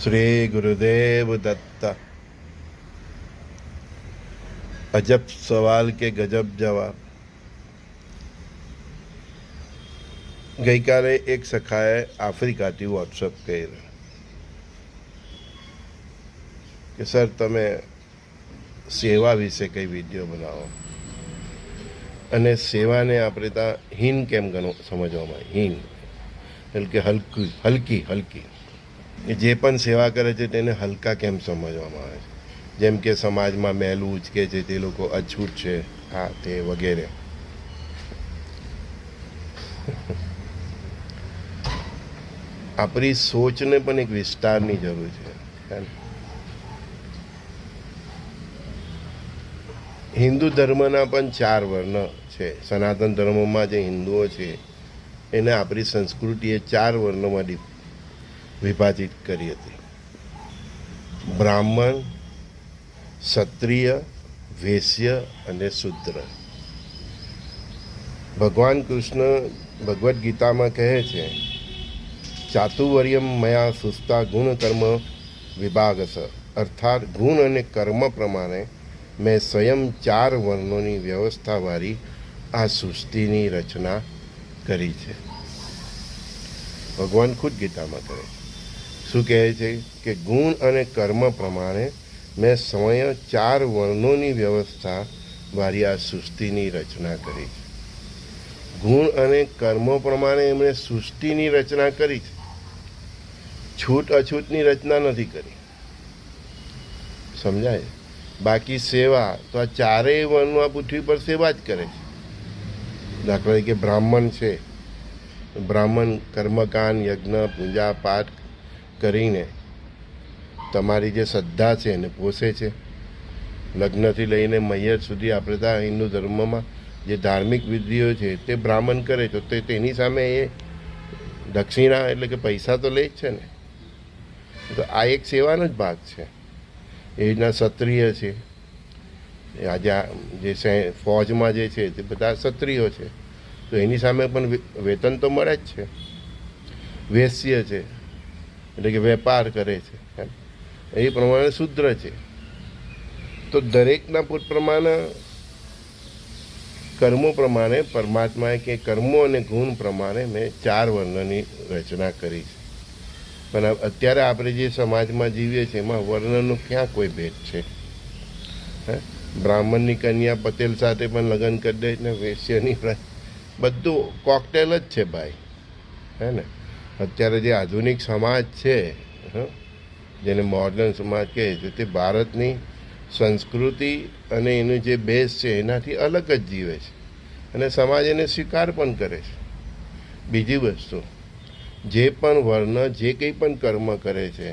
શ્રી ગુરુદેવ દત્ત અજબ સવાલ કે ગજબ જવાબ ગઈકાલે એક સખાએ આફ્રિકાથી વોટ્સઅપ કર્યો કે સર તમે સેવા વિશે કઈ વીડિયો બનાવો અને સેવાને આપણે ત્યાં હીન કેમ ગણો સમજવામાં હીન એટલે કે હલકી હલકી હલકી કે જે પણ સેવા કરે છે તેને હલકા કેમ સમજવામાં આવે છે? જેમ કે સમાજમાં મેલું, ઉચકે છે, તે લોકો અછૂત છે આ તે વગેરે. આપણી સોચને પણ એક વિસ્તારની જરૂર છે. હિન્દુ ધર્મના પણ ચાર વર્ણ છે. સનાતન ધર્મમાં જે હિન્દુઓ છે, એને આપણી સંસ્કૃતિએ ચાર વર્ણોમાં વિભાજિત કરી હતી. બ્રાહ્મણ, ક્ષત્રિય, વૈશ્ય અને શુદ્ર. ભગવાન કૃષ્ણ ભગવદ્ ગીતામાં કહે છે, ચાતુવર્યમ મયા સુસ્તા ગુણ કર્મ વિભાગસ. અર્થાત ગુણ અને કર્મ પ્રમાણે મેં સ્વયં ચાર વર્ણોની વ્યવસ્થાવાળી આ સૃષ્ટિની રચના કરી છે. ભગવાન ખુદ ગીતામાં કરે છે. શું કહે છે કે ગુણ અને કર્મ પ્રમાણે મેં સ્વયં ચાર વર્ણોની વ્યવસ્થા વાળી આ સૃષ્ટિની રચના કરી છે. ગુણ અને કર્મો પ્રમાણે એમણે સૃષ્ટિની રચના કરી છે. છૂટ અછૂટની રચના નથી કરી. સમજાય? બાકી સેવા, તો આ ચારેય વર્ણો આ પૃથ્વી પર સેવા જ કરે છે. દાખલા તરીકે બ્રાહ્મણ છે. બ્રાહ્મણ કર્મકાંડ, યજ્ઞ, પૂજા, પાઠ કરીને તમારી જે શ્રદ્ધા છે એને પોષે છે. લગ્નથી લઈને મૈયર સુધી આપણે ત્યાં હિન્દુ ધર્મમાં જે ધાર્મિક વિધિઓ છે તે બ્રાહ્મણ કરે તો તે તેની સામે એ દક્ષિણા એટલે કે પૈસા તો લે જ છે ને. તો આ એક સેવાનો જ ભાગ છે. એ રીતના ક્ષત્રિય છે. આજે જે ફોજમાં જે છે તે બધા ક્ષત્રિયો છે. તો એની સામે પણ વેતન તો મળે જ છે. વેશ્ય છે. એટલે કે વેપાર કરે છે. એ પ્રમાણે શુદ્ર છે. તો દરેકના પોત પ્રમાણે કર્મો પ્રમાણે પરમાત્માએ કે કર્મો અને ગુણ પ્રમાણે મેં ચાર વર્ણની રચના કરી છે. પણ અત્યારે આપણે જે સમાજમાં જીવીએ છીએ, એમાં વર્ણનો ક્યાં કોઈ ભેદ છે? બ્રાહ્મણની કન્યા પટેલ સાથે પણ લગ્ન કરી દે ને વેશ્યની બધું કોકટેલ જ છે ભાઈ. હે ને? અત્યારે જે આધુનિક સમાજ છે જેને મોડર્ન સમાજ કહે છે, તે ભારતની સંસ્કૃતિ અને એનું જે બેઝ છે, એનાથી અલગ જ જીવે છે. અને સમાજ એને સ્વીકાર પણ કરે છે. બીજી વસ્તુ, જે પણ વર્ણ, જે કંઈ પણ કર્મ કરે છે,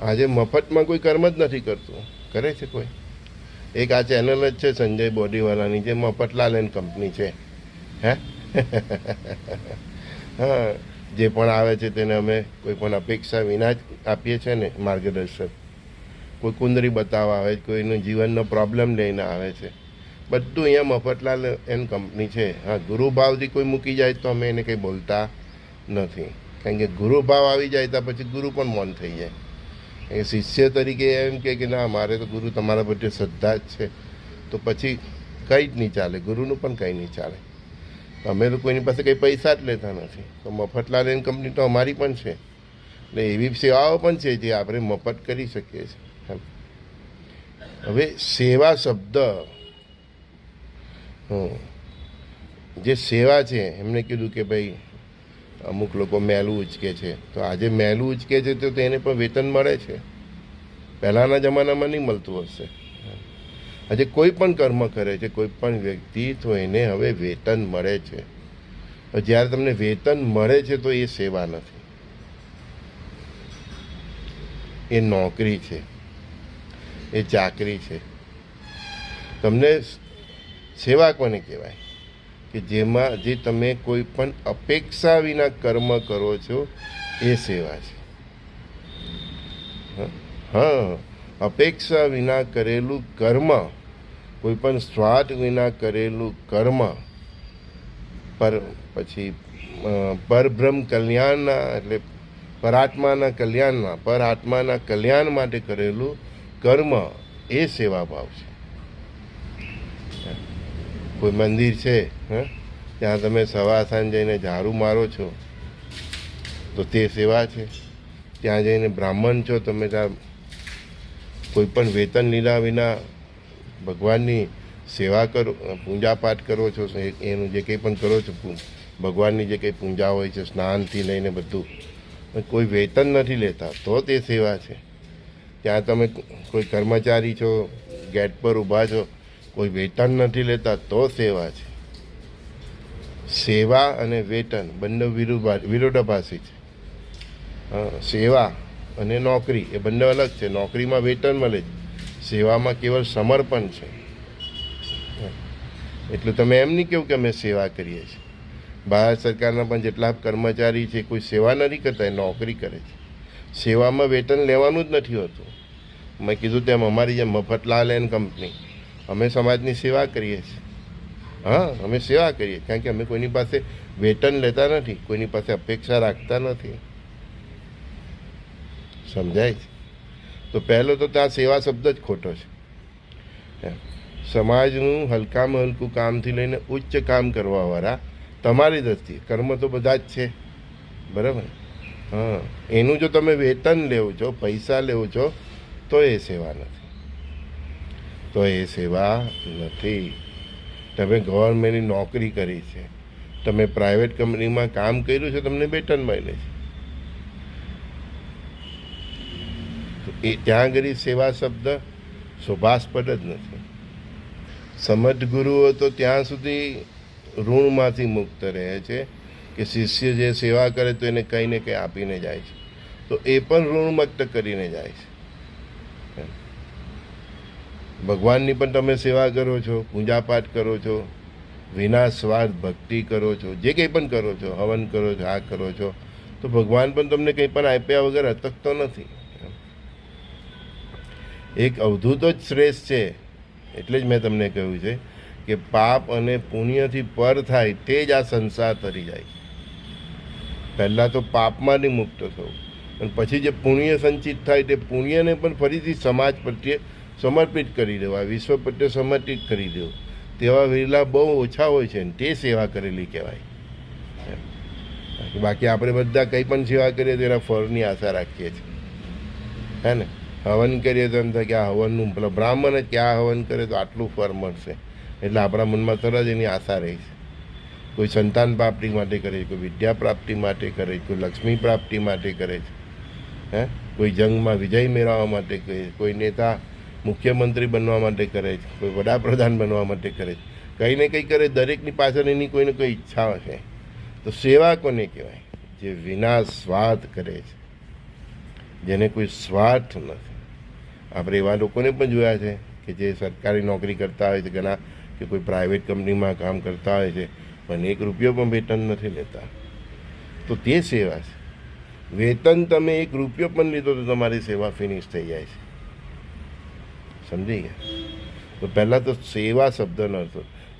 આજે મફતમાં કોઈ કર્મ જ નથી કરતું. કરે છે કોઈ? એક આ ચેનલ જ છે, સંજય બોડીવાલાની, જે મફતલાલ એન્ડ કંપની છે. હે? હા જે પણ આવે છે તેને અમે કોઈ પણ અપેક્ષા વિના જ આપીએ છીએ ને માર્ગદર્શન કોઈ કુંદરી બતાવવા આવે કોઈનું જીવનનો પ્રોબ્લેમ લઈને આવે છે. બધું અહીંયા મફતલાલ એન્ડ કંપની છે. હા ગુરુભાવથી કોઈ મૂકી જાય તો અમે એને કંઈ બોલતા નથી. કારણ કે ગુરુભાવ આવી જાય તો પછી ગુરુ પણ મૌન થઈ જાય. એ શિષ્ય તરીકે એમ કે ના, મારે તો ગુરુ તમારા પ્રત્યે શ્રદ્ધા જ છે. તો પછી કંઈ જ નહીં ચાલે. ગુરુનું પણ કંઈ નહીં ચાલે. અમે તો કોઈની પાસે કંઈ પૈસા જ લેતા નથી. તો મફતલાલ એન્ડ કંપની તો અમારી પણ છે. એટલે એવી સેવાઓ પણ છે જે આપણે મફત કરી શકીએ છીએ. હવે સેવા શબ્દ જે સેવા છે એમણે કીધું કે ભાઈ, અમુક લોકો મેલું ઉચકે છે. તો આજે મેલું ઉચકે છે તો તેને પણ વેતન મળે છે. પહેલાંના જમાનામાં નહીં મળતું હશે. આજે કોઈ પણ કર્મ કરે છે, કોઈ પણ વ્યક્તિ તો એને હવે વેતન મળે છે. જ્યારે તમને વેતન મળે છે તો એ સેવા નથી. એ નોકરી છે. એ ચાકરી છે. તમને સેવા કોને કહેવાય? કે જેમાં જે તમે કોઈ પણ અપેક્ષા વિના કર્મ કરો છો, એ સેવા છે. હ? અપેક્ષા વિના કરેલું કર્મ કોઈ પણ સ્વાર્થ વિના કરેલું કર્મ, પર પછી પરબ્રહ્મ કલ્યાણના એટલે પરાત્માના કલ્યાણમાં પર આત્માના કલ્યાણ માટે કરેલું કર્મ એ સેવા ભાવ છે. કોઈ મંદિર છે, હા? ત્યાં તમે સવાર સાંજ જઈને ઝાડુ મારો છો, તો તે સેવા છે. ત્યાં જઈને બ્રાહ્મણ છો, તમે ત્યાં કોઈ પણ વેતન લીધા વિના ભગવાનની સેવા કરો પૂજા પાઠ કરો છો એનું જે કંઈ પણ કરો છો ભગવાનની જે કંઈ પૂજા હોય છે, સ્નાનથી લઈને બધું કોઈ વેતન નથી લેતા, તો તે સેવા છે. ત્યાં તમે કોઈ કર્મચારી છો, ગેટ પર ઊભા છો, કોઈ વેતન નથી લેતા, તો સેવા છે. સેવા અને વેતન બંને વિરુભા, વિરોધાભાસી છે. સેવા અને નોકરી, એ બંને અલગ છે. નોકરીમાં વેતન મળે સેવામાં કેવળ સમર્પણ છે. એટલે તમે એમ નહીં કહ્યું કે અમે સેવા કરીએ છીએ. ભારત સરકારના પણ જેટલા કર્મચારી છે, કોઈ સેવા નથી કરતા, એ નોકરી કરે છે. સેવામાં વેતન લેવાનું જ નથી હોતું. મેં કીધું તેમ અમારી જે મફતલાલ એન્ડ કંપની, અમે સમાજની સેવા કરીએ છીએ. હા, અમે સેવા કરીએ, કારણ કે અમે કોઈની પાસે વેતન લેતા નથી, કોઈની પાસે અપેક્ષા રાખતા નથી. સમજાય છે? તો પહેલો તો ત્યાં સેવા શબ્દ જ ખોટો છે. સમાજનું હલકામાં હલકું કામથી લઈને ઉચ્ચ કામ કરવાવાળા તમારી દ્રષ્ટિએ કર્મ તો બધા જ છે. બરાબર? હા. એનું જો તમે વેતન લેવો છો, પૈસા લેવો છો, તો એ સેવા નથી. તો એ સેવા નથી. તમે ગવર્મેન્ટની નોકરી કરી છે. તમે પ્રાઇવેટ કંપનીમાં કામ કર્યું છે, તમને વેતન મળે છે. તો એ ત્યાં આગળ સેવા શબ્દ શોભાસ્પદ જ નથી. સમજ ગુરુઓ તો ત્યાં સુધી ઋણમાંથી મુક્ત રહે છે કે શિષ્ય જે સેવા કરે તો એને કંઈ ને કંઈ આપીને જાય છે. તો એ પણ ઋણમુક્ત કરીને જાય છે. ભગવાનની પણ તમે સેવા કરો છો, પૂજાપાઠ કરો છો વિના સ્વાર્થ ભક્તિ કરો છો, જે કંઈ પણ કરો છો, હવન કરો છો, આ કરો છો, તો ભગવાન પણ તમને કંઈ પણ આપ્યા વગર અટકતો નથી. એક અવધૂત જ શ્રેષ્ઠ છે. એટલે જ મેં તમને કહ્યું છે કે પાપ અને પુણ્યથી પર થાય તે જ આ સંસાર તરી જાય. પહેલાં તો પાપમાંથી મુક્ત થવું અને પછી જે પુણ્ય સંચિત થાય તે પુણ્યને પણ ફરીથી સમાજ પ્રત્યે સમર્પિત કરી દેવા. વિશ્વ પ્રત્યે સમર્પિત કરી દેવું. તેવા વિરલા બહુ ઓછા હોય છે ને તે સેવા કરેલી કહેવાય. બાકી આપણે બધા કંઈ પણ સેવા કરીએ તો એના ફળની આશા રાખીએ છીએ. હે ને? હવન કરીએ તો એમ થાય કે આ હવનનું પેલા બ્રાહ્મણ જ આ હવન કરે તો આટલું ફળ મળશે. એટલે આપણા મનમાં તરત એની આશા રહી છે. કોઈ સંતાન પ્રાપ્તિ માટે કરે છે, કોઈ વિદ્યા પ્રાપ્તિ માટે કરે છે, કોઈ લક્ષ્મી પ્રાપ્તિ માટે કરે છે. હે? કોઈ જંગમાં વિજય મેળવવા માટે કરે છે, કોઈ નેતા મુખ્યમંત્રી બનવા માટે કરે છે, કોઈ વડાપ્રધાન બનવા માટે કરે છે. કંઈ ને કંઈ કરે દરેકની પાછળ એની કોઈને કોઈ ઈચ્છા હશે. તો સેવા કોને કહેવાય? જે વિના સ્વાદ કરે છે. જેને કોઈ સ્વાર્થ નથી. આપણે એવા લોકોને પણ જોયા છે કે જે સરકારી નોકરી કરતા હોય છે ઘણા કે કોઈ પ્રાઇવેટ કંપનીમાં કામ કરતા હોય છે, પણ એક રૂપિયો પણ વેતન નથી લેતા. તો તે સેવા છે. વેતન તમે એક રૂપિયો પણ લીધો તો તમારી સેવા ફિનિશ થઈ જાય છે. સમજી ગયા? તો પહેલાં તો સેવા શબ્દનો અર્થ,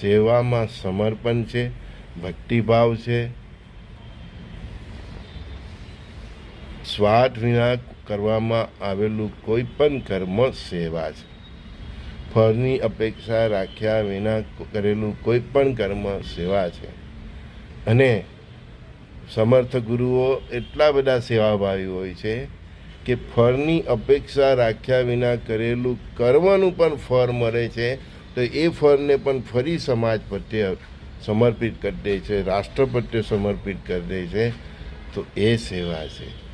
સેવામાં સમર્પણ છે, ભક્તિભાવ છે સ્વાર્થ વિના કરવામાં આવેલું કોઈ પણ કર્મ સેવા છે. ફળની અપેક્ષા રાખ્યા વિના કરેલું કોઈ પણ કર્મ સેવા છે. અને સમર્થ ગુરુઓ એટલા બધા સેવાભાવી હોય છે કે ફળની અપેક્ષા રાખ્યા વિના કરેલું કર્મનું પણ ફળ મળે છે, તો એ ફળને પણ ફરી સમાજ પ્રત્યે સમર્પિત કરી દે છે, રાષ્ટ્ર પ્રત્યે સમર્પિત કરી દે છે, તો એ સેવા છે.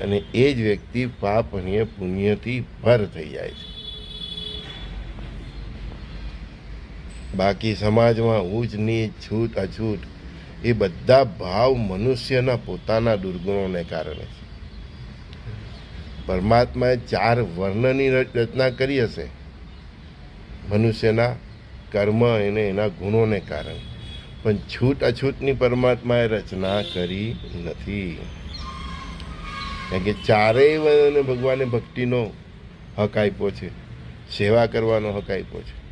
અને એ જ વ્યક્તિ પાપ અને પુણ્યથી ભર થઈ જાય છે. બાકી સમાજમાં ઊંચ, નીચ, છૂટ, અછૂટ એ બધા ભાવ મનુષ્યના પોતાના દુર્ગુણોને કારણે છે. પરમાત્માએ ચાર વર્ણની રચના કરી હશે. મનુષ્યના કર્મ એને એના ગુણોને કારણે. પણ છૂટ, અછૂટની પરમાત્માએ રચના કરી નથી. કારણ કે ચારેય વર્ણને ભગવાને ભક્તિનો હક આપ્યો છે. સેવા કરવાનો હક આપ્યો છે.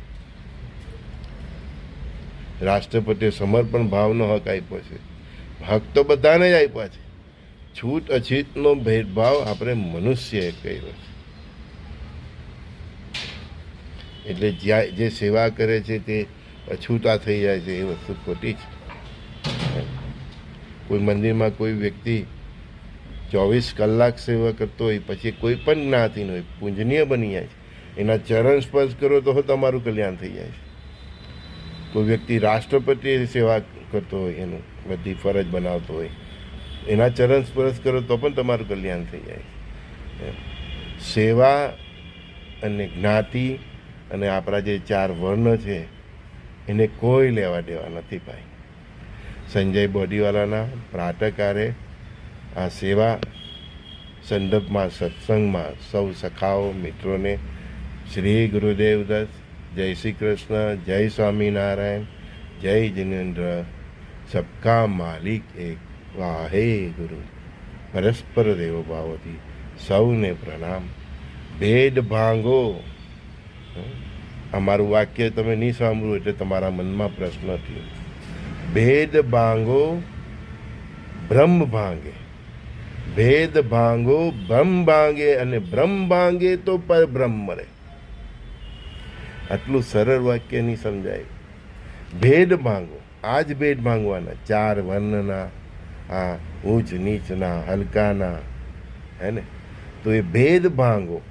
રાષ્ટ્રપતિએ સમર્પણ ભાવનો હક આપ્યો છે. હક તો બધાને જ આપ્યા છે. છૂટ અછૂતનો ભેદભાવ આપણે મનુષ્યએ કર્યો છે. એટલે જ્યાં જે સેવા કરે છે તે અછૂતા થઈ જાય છે. એ વસ્તુ ખોટી છે. કોઈ મંદિરમાં કોઈ વ્યક્તિ ચોવીસ કલાક સેવા કરતો હોય, પછી કોઈ પણ જ્ઞાતિનો હોય, પૂજનીય બની જાય છે. એના ચરણ સ્પર્શ કરો તો તમારું કલ્યાણ થઈ જાય છે? કોઈ વ્યક્તિ રાષ્ટ્રપતિ સેવા કરતો હોય, એનું બધી ફરજ બનાવતો હોય, એના ચરણ સ્પર્શ કરો તો પણ તમારું કલ્યાણ થઈ જાય છે. સેવા અને જ્ઞાતિ અને આપણા જે ચાર વર્ણ છે, એને કોઈ લેવા દેવા નથી ભાઈ. સંજય બોડીવાલાના પ્રાતકારે આ સેવા સંદર્ભમાં સત્સંગમાં સૌ સખાઓ મિત્રોને શ્રી ગુરુદેવ દત્ત, જય શ્રી કૃષ્ણ, જય સ્વામિનારાયણ, જય જિનેન્દ્ર, સબકા માલિક એક, વાહે ગુરુ. પરસ્પર દેવો ભાવથી સૌને પ્રણામ. ભેદ ભાંગો? અમારું વાક્ય તમે નહીં સાંભળ્યું એટલે તમારા મનમાં પ્રશ્ન થયો. ભેદ ભાંગો બ્રહ્મ ભાંગે. ભેદ ભાંગો બ્રહ્મ ભાંગે અને બ્રહ્મ ભાંગે તો પરબ્રહ્મ મળે આટલું સરળ વાક્ય નહીં સમજાય. ભેદ ભાંગો આ જ ભેદ ભાંગવાના, ચાર વર્ણના, આ ઊંચ નીચના, હલકાના, હે ને? તો એ ભેદ ભાંગો,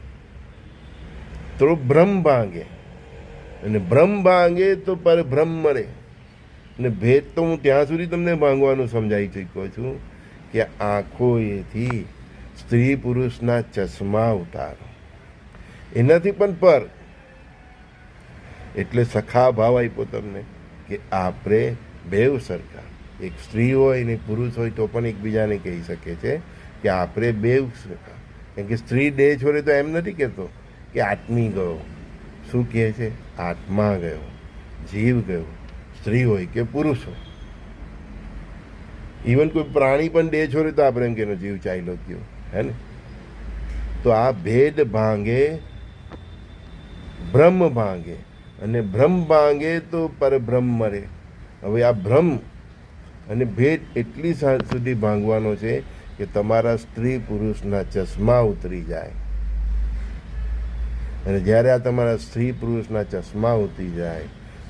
તો બ્રહ્મ ભાંગે અને બ્રહ્મ ભાંગે તો પર બ્રહ્મ રહે અને ભેદ તો હું ત્યાં સુધી તમને ભાંગવાનું સમજાવી ચૂક્યો છું. કે આંખોએથી સ્ત્રી પુરુષના ચશ્મા ઉતારો. એનાથી પણ પર. એટલે સખા ભાવ આપ્યો તમને કે આપણે બેવ સરખા એક સ્ત્રી હોય ને પુરુષ હોય તો પણ એકબીજાને કહી શકે છે કે આપણે બેવ સરખા કેમ કે સ્ત્રી દેહ છોડે તો એમ નથી કહેતો કે આત્મી ગયો. શું કહે છે? આત્મા ગયો, જીવ ગયો, સ્ત્રી હોય કે પુરુષ હોય. ઇવન કોઈ પ્રાણી પણ ડે છોડે તો આપણે એમ કે જીવ ચાલ્યો ગયો. હે ને? તો આ ભેદ ભાંગે બ્રહ્મ ભાંગે. અને બ્રહ્મ ભાંગે તો પરબ્રહ્મ મરે. હવે આ ભ્રમ અને ભેદ એટલી સુધી ભાંગવાનો છે કે તમારા સ્ત્રી પુરુષના ચશ્મા ઉતરી જાય. અને જ્યારે આ તમારા સ્ત્રી પુરુષના ચશ્મા ઉતરી જાય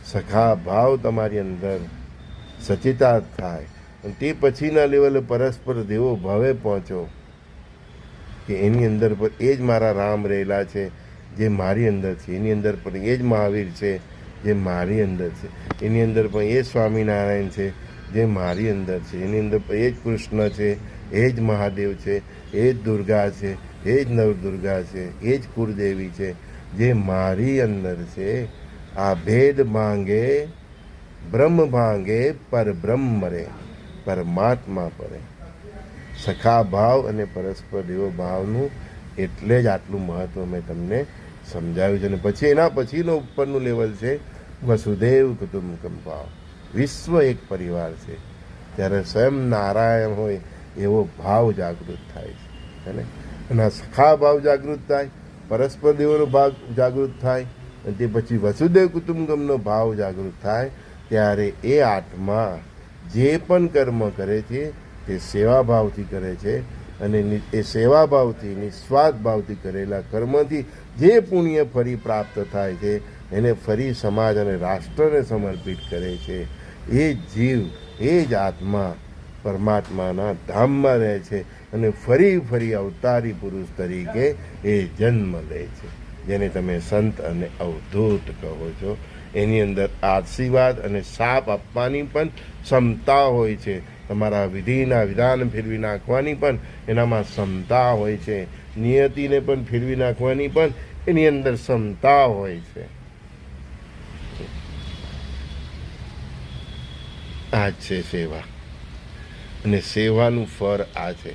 સખા ભાવ તમારી અંદર સચેતા થાય. અને તે પછીના લેવલે પરસ્પર દેવો ભાવે પહોંચો કે એની અંદર પર એ જ મારા રામ રહેલા છે, જે મારી અંદર છે. એની અંદર પણ એ જ મહાવીર છે, જે મારી અંદર છે. એની અંદર પણ એ સ્વામિનારાયણ છે, જે મારી અંદર છે. એની અંદર એ જ કૃષ્ણ છે, એ જ મહાદેવ છે, એ જ દુર્ગા છે, એ જ નવદુર્ગા છે, એ જ કુળદેવી છે, જે મારી અંદર છે. આ ભેદ માંગે બ્રહ્મ ભાંગે પર બ્રહ્મ રે. પરમાત્મા પડે સખા ભાવ અને પરસ્પર દેવો ભાવનું એટલે જ આટલું મહત્વ મેં તમને સમજાવ્યું છે. અને પછી એના પછીનો ઉપરનું લેવલ છે, વસુદેવ કુટુંબકમ ભાવ વિશ્વ એક પરિવાર છે. ત્યારે સ્વયં નારાયણ હોય એવો ભાવ જાગૃત થાય છે. અને આ સખા ભાવ જાગૃત થાય, પરસ્પર દેવોનો ભાવ જાગૃત થાય, અને તે પછી વસુદેવ કુટુંબકમનો ભાવ જાગૃત થાય, ત્યારે એ આત્મા જે પણ કર્મ કરે છે, તે સેવાભાવથી કરે છે અને એ સેવાભાવથી નિસ્વાર્થ ભાવથી કરેલા કર્મથી જે પુણ્ય ફરી પ્રાપ્ત થાય છે, એને ફરી સમાજ અને રાષ્ટ્રને સમર્પિત કરે છે. એ જીવ, એ જ આત્મા પરમાત્માના ધામમાં રહે છે અને ફરી ફરી અવતારી પુરુષ તરીકે એ જન્મ લે છે. જેને તમે સંત અને અવધૂત કહો છો. એની અંદર આશીર્વાદ અને સાપ આપવાની પણ ક્ષમતા હોય છે. તમારા વિધિના વિધાન ફેરવી નાખવાની પણ એનામાં ક્ષમતા હોય છે. નિયતિને પણ ફેરવી નાખવાની પણ એની અંદર ક્ષમતા હોય છે. આ છે સેવા. અને સેવાનું ફળ આ છે.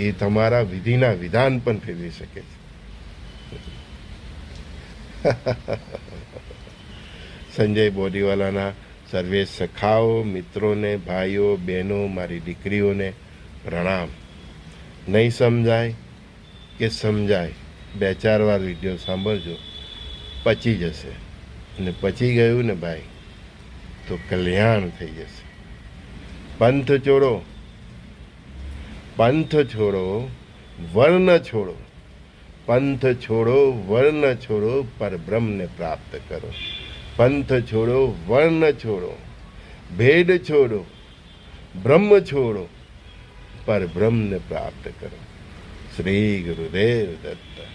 એ તમારા વિધિના વિધાન પણ ફેરવી શકે છે. સંજય બોડીવાલાના સર્વે સખાઓ, મિત્રોને, ભાઈઓ, બહેનો, મારી દીકરીઓને પ્રણામ. નહીં સમજાય કે સમજાય. બે ચાર વાર વીડિયો સાંભળજો, પચી જશે. અને પચી ગયું ને ભાઈ, તો કલ્યાણ થઈ જશે. પંથ છોડો. પંથ છોડો, વર્ણ છોડો. પંથ છોડો, વર્ણ છોડો, પરબ્રહ્મને પ્રાપ્ત કરો. પંથ છોડો, વર્ણ છોડો, ભેદ છોડો, બ્રહ્મ છોડો, પર બ્રહ્મને પ્રાપ્ત કરો. શ્રી ગુરુદેવ દત્ત.